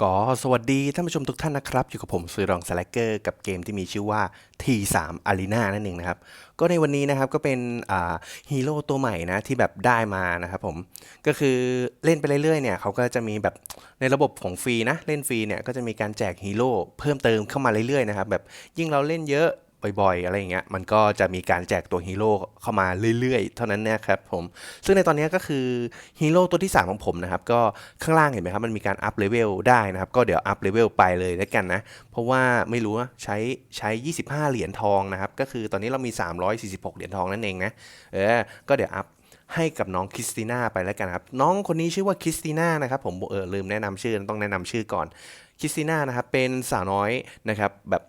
ก็สวัสดีท่านผู้ชมทุกท่านนะครับ อยู่กับผมซุยรองสแลกเกอร์กับเกมที่มีชื่อว่า T3 Arena นั่นเองนะครับ ก็ในวันนี้นะครับก็เป็นฮีโร่ตัวใหม่นะที่แบบได้มานะครับผมก็คือเล่นไปเรื่อยๆเนี่ยเขาก็จะมีแบบในระบบของฟรีนะ เล่นฟรีเนี่ยก็จะมีการแจกฮีโร่เพิ่มเติมเข้ามาเรื่อยๆนะครับแบบยิ่งเราเล่นเยอะ บ่อยๆ อะไรอย่างเงี้ย มันก็จะมีการแจกตัวฮีโร่เข้ามาเรื่อยๆ เท่านั้นนะครับผม ซึ่งในตอนนี้ก็คือฮีโร่ตัวที่ 3 ของผมนะครับ ก็ข้างล่างเห็นไหมครับ มันมีการอัพเลเวลได้นะครับ ก็เดี๋ยวอัพเลเวลไปเลยแล้วกันนะ เพราะว่าไม่รู้ว่าใช้ใช้ 25 เหรียญทองนะครับ ก็คือตอนนี้เรามี 346 เหรียญทองนั่นเองนะ เออ ก็เดี๋ยวอัพให้กับน้องคริสติน่าไปแล้วกันครับ น้องคนนี้ชื่อว่าคริสติน่านะครับ ผมเออลืมแนะนำชื่อต้องแนะนำชื่อก่อนคริสติน่านะครับเป็นสาวน้อยนะครับแบบ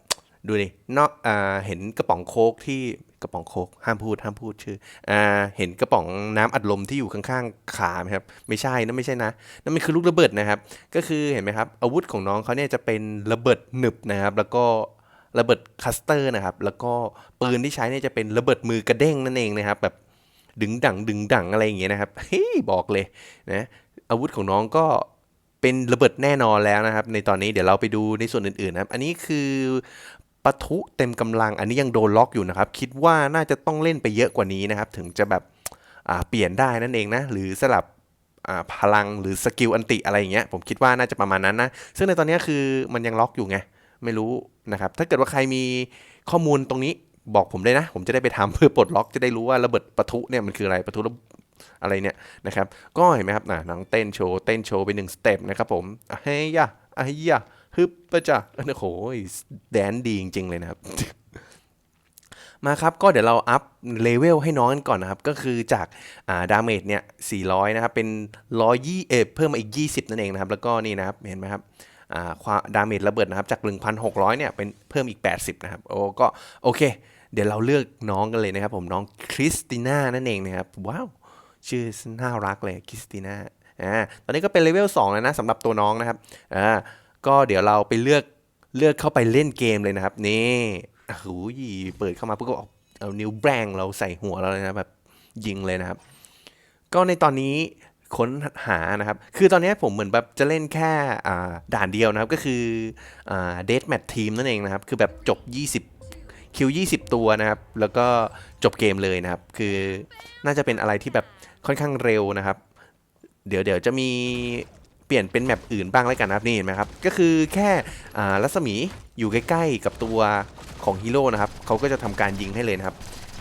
ดูดิเนาะอ่เห็นกระป๋องโค้กที่กระป๋องโค้กห้ามพูดห้ามพูดชื่ออ่าเห็นกระป๋องน้ำอัดลมที่อยู่ข้างๆขาไหมครับไม่ใช่นั่นไม่ใช่นะนั่นมันคือลูกระเบิดนะครับ ก็คือเห็นไหมครับอาวุธของน้องเขาเนี่ยจะเป็นระเบิดหนึบนะครับ แล้วก็ระเบิดคัสเตอร์นะครับ แล้วก็ปืนที่ใช้เนี่ยจะเป็นระเบิดมือกระเด้งนั่นเองนะครับ แบบดึงดังดึงดังอะไรอย่างเงี้ยนะครับเฮ้ยบอกเลยนะอาวุธของน้องก็เป็นระเบิดแน่นอนแล้วนะครับ ในตอนนี้เดี๋ยวเราไปดูในส่วนอื่นๆนะครับ อันนี้คือ ปะทุเต็มกำลังอันนี้ยังโดนล็อกอยู่นะครับ คิดว่าน่าจะต้องเล่นไปเยอะกว่านี้นะครับ ถึงจะแบบเปลี่ยนได้นั่นเองนะ หรือสลับพลังหรือสกิลอันติอะไรอย่างเงี้ยผมคิดว่าน่าจะประมาณนั้นนะ ซึ่งในตอนนี้คือมันยังล็อกอยู่ไง ไม่รู้นะครับ ถ้าเกิดว่าใครมีข้อมูลตรงนี้บอกผมเลยนะ ผมจะได้ไปทำเพื่อปลดล็อกจะได้รู้ว่าระเบิดปะทุเนี่ยมันคืออะไรปะทุอะไรเนี่ยนะครับ ก็เห็นไหมครับน้องเต้นโชว์เต้นโชว์ไปหนึ่งสเต็ปนะครับผมเฮ้ยยะอะเฮ้ยยะ ฮึบปะจ้ะโอ้โหแดนดีจริง ๆ เลยนะครับ มาครับก็เดี๋ยวเราอัพเลเวลให้น้องกันก่อนนะครับ ก็คือจากอ่าดาเมจเนี่ย 400 นะครับ เป็น 120เออเพิ่มมาอีก 20 นั่นเองนะครับ แล้วก็นี่นะครับ เห็นไหมครับอ่าความดาเมจระเบิดนะครับ จาก 1,600 เนี่ย เป็นเพิ่มอีก 80 นะครับ โอ้ก็โอเค เดี๋ยวเราเลือกน้องกันเลยนะครับ ผมน้องคริสติน่านั่นเองนะครับ ว้าว ชื่อน่ารักเลยคริสติน่าอ่าตอนนี้ก็เป็นเลเวล2แล้วนะสำหรับตัวน้องนะครับอ่า ก็เดี๋ยวเราไปเลือกเลือกเข้าไปเล่นเกมเลยนะครับ นี่โอ้โหเปิดเข้ามาปุ๊บก็เอาเอานิ้วแบงเราใส่หัวเราเลยนะแบบยิงเลยนะครับ ก็ในตอนนี้ค้นหานะครับ คือตอนนี้ผมเหมือนแบบจะเล่นแค่ด่านเดียวนะครับ ก็คือเดทแมททีมนั่นเองนะครับ คือแบบจบ 20 คิว 20 ตัวนะครับ แล้วก็จบเกมเลยนะครับ คือน่าจะเป็นอะไรที่แบบค่อนข้างเร็วนะครับ เดี๋ยวเดี๋ยวจะมี เปลี่ยนเป็นแมปอื่นบ้างแล้วกันนะครับนี่เห็นไหมครับก็คือแค่รัศมีอยู่ใกล้ๆกับตัวของฮีโร่นะครับเขาก็จะทำการยิงให้เลยนะครับ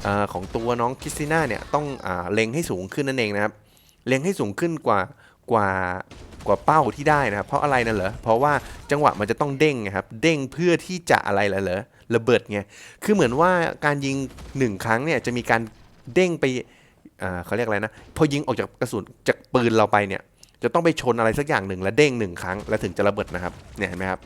อของตัวน้องคริสติน่าเนี่ยต้องอเล็งให้สูงขึ้นนั่นเองนะครับ เล็งให้สูงขึ้นกว่ากว่ากว่าเป้าที่ได้นะครับ เพราะอะไรนั่นเหรอเพราะว่าจังหวะมันจะต้องเด้งไงครับ เด้งเพื่อที่จะอะไรล่ะเหรอระเบิดไงคือเหมือนว่าการยิงหนึ่งครั้งเนี่ยจะมีการเด้งไปเขาเรียกอะไรนะพอยิงออกจากกระสุนจากปืนเราไปเนี่ย จะต้องไปชนอะไรสักอย่างหนึ่งแล้วเด้งหนึ่งครั้ง แล้วถึงจะระเบิดนะครับเนี่ยเห็นไหมครับ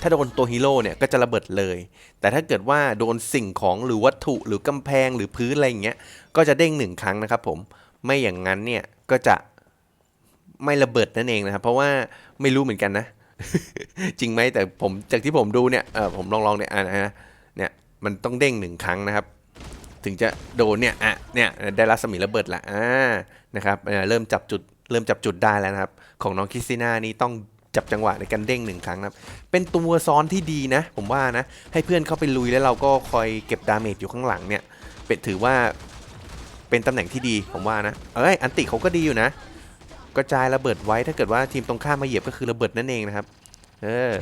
ถ้าโดนตัวฮีโร่เนี่ยก็จะระเบิดเลย แต่ถ้าเกิดว่าโดนสิ่งของหรือวัตถุหรือกำแพงหรือพื้นอะไรอย่างเงี้ยก็จะเด้งหนึ่งครั้งนะครับผมไม่อย่างนั้นเนี่ยก็จะไม่ระเบิดนั่นเองนะครับ เพราะว่าไม่รู้เหมือนกันนะ จริงไหมแต่ผมจากที่ผมดูเนี่ยเออผมลองลองเนี่ยอ่านะเนี่ยมันต้องเด้งหนึ่งครั้งนะครับ ถึงจะโดนเนี่ยอะเนี่ยได้รัศมีระเบิดละอ่านะครับเเริ่มจับจุด เริ่มจับจุดได้แล้วนะครับ ของน้องคริสติน่านี่ต้องจับจังหวะในการเด้งหนึ่งครั้งนะครับ เป็นตัวซ้อนที่ดีนะ ผมว่านะ ให้เพื่อนเข้าไปลุยแล้วเราก็คอยเก็บดาเมจอยู่ข้างหลังเนี่ย เป็นถือว่าเป็นตำแหน่งที่ดีผมว่านะ เอ้ย อันติเขาก็ดีอยู่นะ กระจายระเบิดไว้ถ้าเกิดว่าทีมตรงข้ามมาเหยียบก็คือระเบิดนั่นเองนะครับ เออ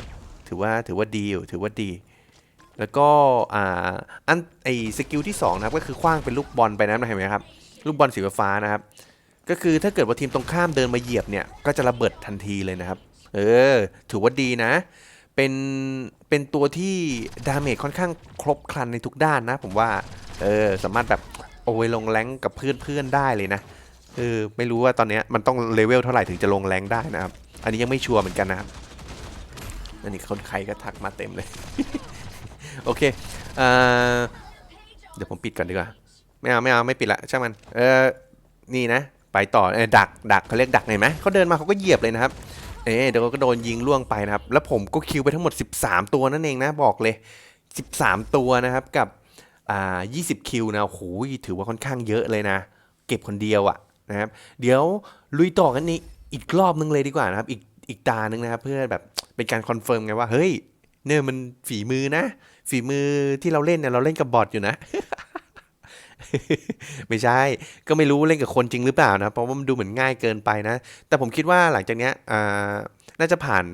ถือว่าถือว่าดีอยู่ถือว่าดี แล้วก็อ่าอันไอสกิลที่2นะครับก็คือคว้างเป็นลูกบอลไปนะเห็นไหมครับ ลูกบอลสีฟ้านะครับ ก็คือถ้าเกิดว่าทีมตรงข้ามเดินมาเหยียบเนี่ย ก็จะระเบิดทันทีเลยนะครับ เออ ถือว่าดีนะ เป็น เป็นตัวที่ดาเมจค่อนข้างครบครันในทุกด้านนะ ผมว่า เออ สามารถแบบโอ้ยลงแรงกับเพื่อนเพื่อนๆได้เลยนะ เออ ไม่รู้ว่าตอนนี้มันต้องเลเวลเท่าไหร่ถึงจะลงแรงได้นะครับ อันนี้ยังไม่ชัวร์เหมือนกันนะครับอันนี้คนใครก็ทักมาเต็มเลย โอเคเออเดี๋ยวผมปิดก่อนดีกว่า ไม่เอาไม่เอาไม่ปิดละช่างมัน เออนี่นะ ไปต่อเออดักดักเขาเรียกดักเห็นไหมเขาเดินมาเขาก็เหยียบเลยนะครับเอ๊ะเดี๋ยวก็โดนยิงล่วงไปนะครับ แล้วผมก็คิวไปทั้งหมด 13 ตัวนั่นเองนะบอกเลย 13 ตัวนะครับกับอ่า20 คิวนะโอ้โหถือว่าค่อนข้างเยอะเลยนะ เก็บคนเดียวอะนะครับเดี๋ยวลุยต่อกันนี้อีกรอบนึงเลยดีกว่านะครับอีกอีกตาหนึ่งนะครับเพื่อแบบเป็นการคอนเฟิร์มไงว่าเฮ้ยเนี่ยมันฝีมือนะ ฝีมือที่เราเล่นเนี่ยเราเล่นกับบอทอยู่นะ ไม่ใช่ ก็ไม่รู้เล่นกับคนจริงหรือเปล่านะ เพราะว่ามันดูเหมือนง่ายเกินไปนะ แต่ผมคิดว่าหลังจากเนี้ยอ่าน่าจะผ่าน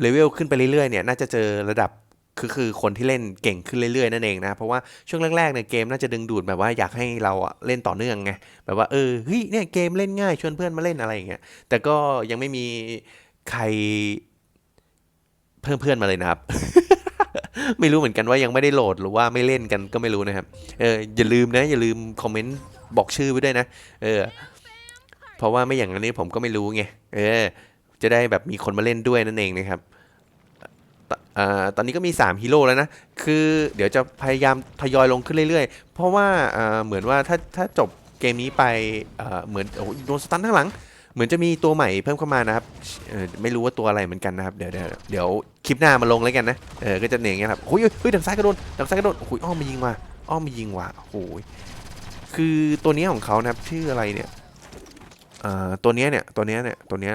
เลเวลขึ้นไปเรื่อยๆเนี่ย น่าจะเจอระดับคือคือคนที่เล่นเก่งขึ้นเรื่อยๆนั่นเองนะ เพราะว่าช่วงแรกๆเนี่ยเกมน่าจะดึงดูดแบบว่าอยากให้เราเล่นต่อเนื่องไง แบบว่าเออเฮ้ยเนี่ยเกมเล่นง่ายชวนเพื่อนมาเล่นอะไรอย่างเงี้ย แต่ก็ยังไม่มีใครเพิ่มเพื่อนมาเลยนะครับ ไม่รู้เหมือนกันว่ายังไม่ได้โหลดหรือว่าไม่เล่นกันก็ไม่รู้นะครับ เอออย่าลืมนะ อย่าลืมคอมเมนต์บอกชื่อไว้ด้วยนะ เออ เพราะว่าไม่อย่างนั้ผมก็ไม่รู้ไง เออ จะได้แบบมีคนมาเล่นด้วยนั่นเองนะครับตอ่าตอนนี้ก็มี 3 ฮีโร่แล้วนะ คือเดี๋ยวจะพยายามทยอยลงขึ้นเรื่อยๆ เพราะว่าอ่าเหมือนว่าถ้าถ้าจบเกมนี้ไปอ่าเหมือนโอ้โหโดนสตันข้างหลัง เหมือนจะมีตัวใหม่เพิ่มเข้ามานะครับไม่รู้ว่าตัวอะไรเหมือนกันนะครับเดี๋ยวเดี๋ยวเดี๋ยวคลิปหน้ามาลงแล้วกันนะเออก็จะเนียงเงี้ยครับโอ้ยเฮ้ยดังซ้ายกระโดนดังซ้ายกระโดนโอ้ยอ้อมมายิงว่ะอ้อมมายิงว่ะโอ้ยคือตัวนี้ของเขานะครับชื่ออะไรเนี่ยอ่าตัวนี้เนี่ยตัวนี้เนี่ยตัวนี้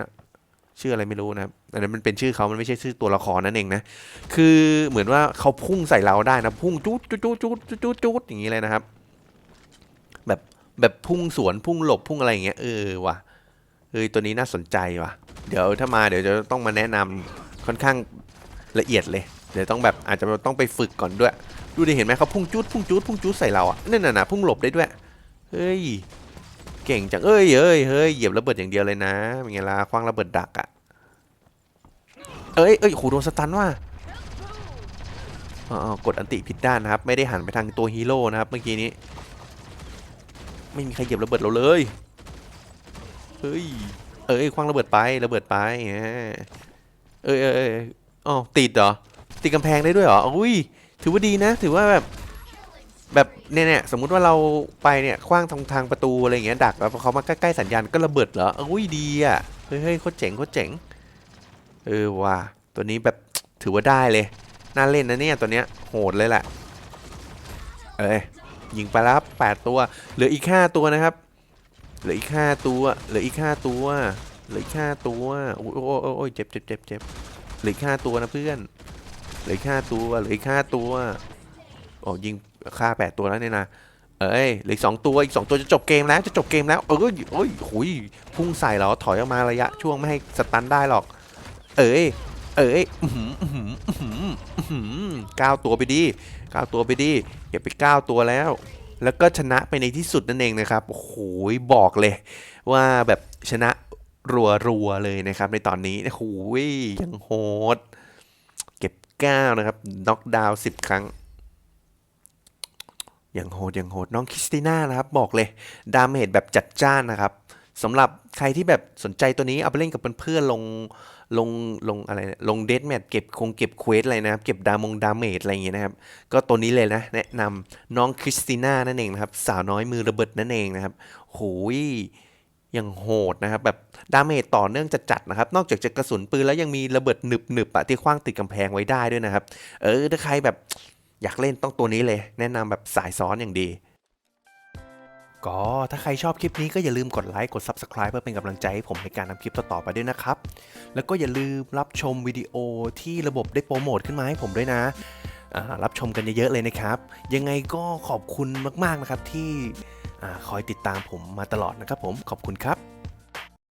ชื่ออะไรไม่รู้นะครับอันนั้นมันเป็นชื่อเขามันไม่ใช่ชื่อตัวละครนั่นเองนะคือเหมือนว่าเขาพุ่งใส่เราได้นะพุ่งจุดจุดจุดจุดจุดจุดจุดอย่างนี้เลยนะครับ แบบแบบพุ่งสวนพุ่งหลบพุ่งอะไรอย่างเงี้ยเออว่ะ เฮ้ยตัวนี้น่าสนใจว่ะ เดี๋ยวถ้ามาเดี๋ยวจะต้องมาแนะนำค่อนข้างละเอียดเลย เดี๋ยวต้องแบบอาจจะต้องไปฝึกก่อนด้วย ดูดิเห็นไหมเขาพุ่งจุดพุ่งจุดพุ่งจุดใส่เราอะนั่นน่ะนะพุ่งหลบได้ด้วย เฮ้ย เก่งจังเอ้ยเอ้ยเฮ้ยเหยียบระเบิดอย่างเดียวเลยนะเป็นไงล่ะคว้างระเบิดดักอะเอ้ยเอ้ยโหโดนสตันว่ะอ๋อกดอันติผิดด้านนะครับ ไม่ได้หันไปทางตัวฮีโร่นะครับเมื่อกี้นี้ ไม่มีใครเหยียบระเบิดเราเลย เฮ้ย เอ้ยคว้างระเบิดไประเบิดไปเอ้ยเอ้ยเอ้ยอ๋อติดเหรอ ติดกำแพงได้ด้วยเหรอ อุ้ย ถือว่าดีนะ ถือว่าแบบ แบบเนี่ยเนี่ยสมมุติว่าเราไปเนี่ยคว้างทางทางประตูอะไรอย่างเงี้ยดักแล้วพอเขามาใกล้ๆสัญญาณก็ระเบิดเหรอ อุ้ยดีอะ เฮ้ยเฮ้ยโคตรเจ๋งโคตรเจ๋ง เออว่ะ ตัวนี้แบบถือว่าได้เลย น่าเล่นนะเนี่ยตัวเนี้ย โหดเลยแหละ เอ้ยยิงไปแล้วครับแปดตัว เหลืออีกห้าตัวนะครับ เหลืออีกห้าตัวเหลืออีกห้าตัวเหลืออีกห้าตัวโอ้ยโอ้ยโอ้ยเจ็บเจ็บเจ็บเจ็บเหลืออีกห้าตัวนะเพื่อนเหลืออีกห้าตัวเหลืออีกห้าตัวโอ้ยิงฆ่าแปดตัวแล้วเนี่ยนะเอ้ยเหลืออกสองตัวอีกสองตัวจะจบเกมแล้วจะจบเกมแล้วเออโอ้ยหุยพุ่งใส่เราถอยออกมาระยะช่วงไม่ให้สตันได้หรอก เอ้ยเอ้ยอื้อหืออื้อหืออื้อหืออื้อหือก้าวตัวไปดีก้าวตัวไปดีอย่าไปก้าวตัวแล้ว แล้วก็ชนะไปในที่สุดนั่นเองนะครับโอ้โหบอกเลย ว่าแบบชนะรัวๆเลยนะครับ ในตอนนี้โอ้โหยังโหด เก็บก้านะครับน็อกดาวน์สิบครั้งอย่างโหดอย่างโหดน้องคริสติน่านะครับ บอกเลย ดาเมจแบบจัดจ้านนะครับ สำหรับใครที่แบบสนใจตัวนี้เอาไปเล่นกับเพื่อนๆลงลงลงอะไรนะลงเดทแมทเก็บคงเก็บเควสอะไรนะครับเก็บดามงดาเมจอะไรอย่างเงี้ยนะครับ ก็ตัวนี้เลยนะแนะนำน้องคริสติน่านั่นเองนะครับ สาวน้อยมือระเบิดนั่นเองนะครับโหยยังโหดนะครับแบบดาเมจต่อเนื่องจัดๆนะครับ นอกจากจะกระสุนปืนแล้วยังมีระเบิดหนึบๆอะที่คว้างติดกำแพงไว้ได้ด้วยนะครับ เออถ้าใครแบบอยากเล่นต้องตัวนี้เลย แนะนำแบบสายซ้อนอย่างดี ก็ถ้าใครชอบคลิปนี้ก็อย่าลืมกดไลค์กด Subscribe เพื่อเป็นกำลังใจให้ผมในการทำคลิปต่อๆไปด้วยนะครับ แล้วก็อย่าลืมรับชมวิดีโอที่ระบบได้โปรโมทขึ้นมาให้ผมด้วยนะรับชมกันเยอะๆเลยนะครับ ยังไงก็ขอบคุณมากๆนะครับที่คอยติดตามผมมาตลอดนะครับผมขอบคุณครับ